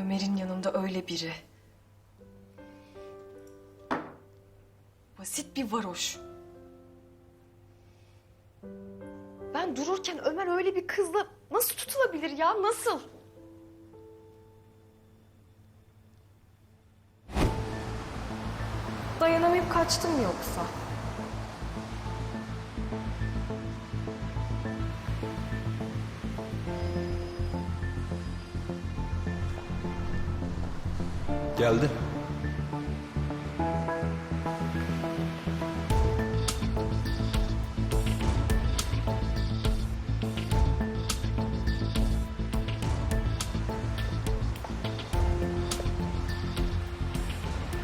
Ömer'in yanında öyle biri. Basit bir varoş. Ben dururken Ömer öyle bir kızla nasıl tutulabilir ya? Nasıl? Dayanamayıp kaçtım yoksa? Geldi.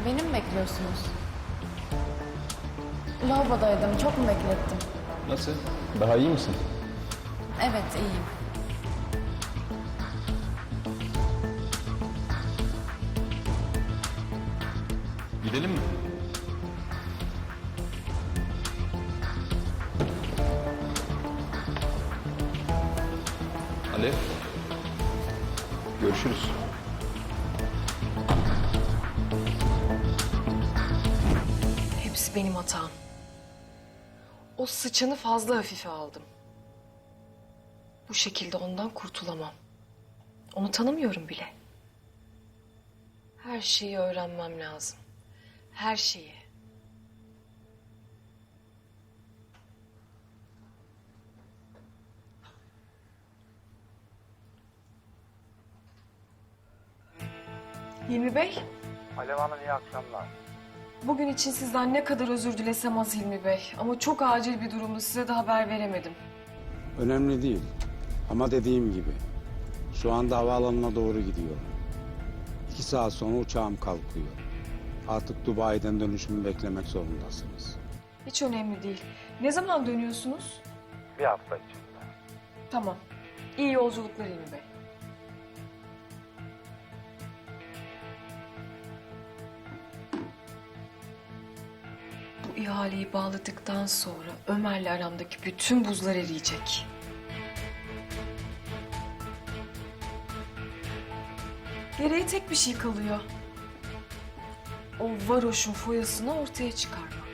Beni mi bekliyorsunuz? Lavabodaydım. Çok mu beklettim? Nasıl? Daha iyi misin? Evet, iyiyim. Gidelim mi? Alev. Görüşürüz. Hepsi benim hatam. O sıçanı fazla hafife aldım. Bu şekilde ondan kurtulamam. Onu tanımıyorum bile. Her şeyi öğrenmem lazım. Her şeyi. Hilmi Bey, Alev Hanım iyi akşamlar. bugün için sizden ne kadar özür dilesem az Hilmi Bey. Ama çok acil bir durumda size de haber veremedim. Önemli değil. Ama dediğim gibi şu anda havaalanına doğru gidiyorum. İki saat sonra uçağım kalkıyor. Artık Dubai'den dönüşümü beklemek zorundasınız. Hiç önemli değil. Ne zaman dönüyorsunuz? Bir hafta içinde. Tamam. İyi yolculuklar Hilmi Bey. Bu ihaleyi bağladıktan sonra Ömer'le aramdaki bütün buzlar eriyecek. Geriye tek bir şey kalıyor. O varoşun foyasını ortaya çıkarmak.